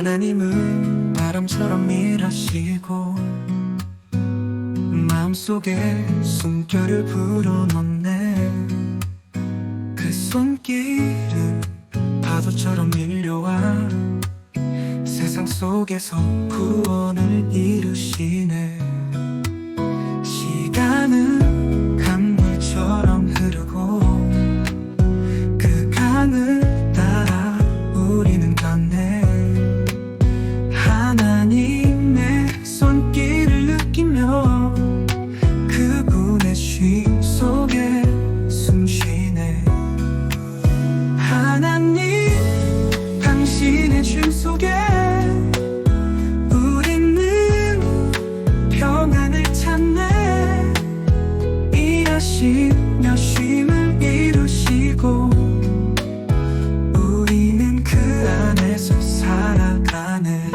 하나님은 바람처럼 일하시고 마음속에 숨결을 불어넣네. 그 손길은 파도처럼 밀려와 세상 속에서 구원을 이루시네 일하시며 쉼을 이루시고 우리는 그 안에서 살아가네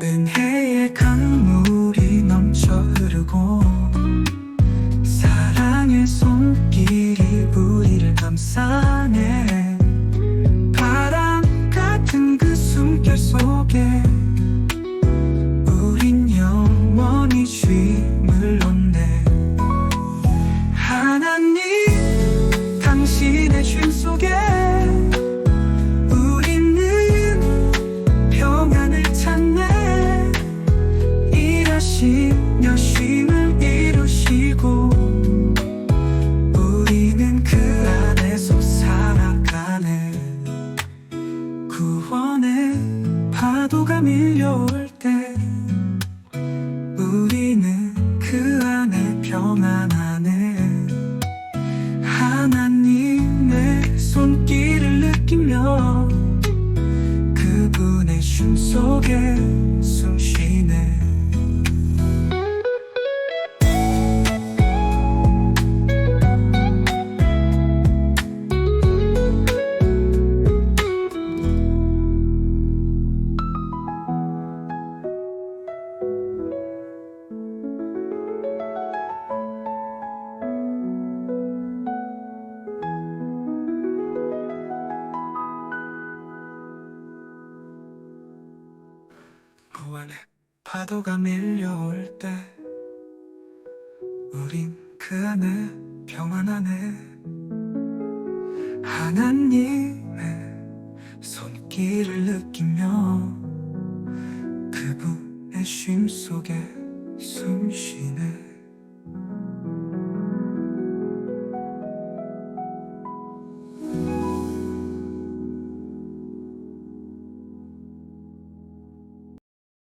은혜의 강물이 넘쳐 흐르고 사랑의 손길이 우리를 감싸 일하시며 쉼을 이루시고 우리는 그 안에서 살아가네 구원의 파도가 밀려올 때 우리는 그 안에 평안하네 하나님의 손길을 느끼며 그분의 쉼 속에 구원의 파도가 밀려올 때 우린 그 안에 평안하네. 하나님의 손길을 느끼며 그분의 쉼 속에 숨 쉬네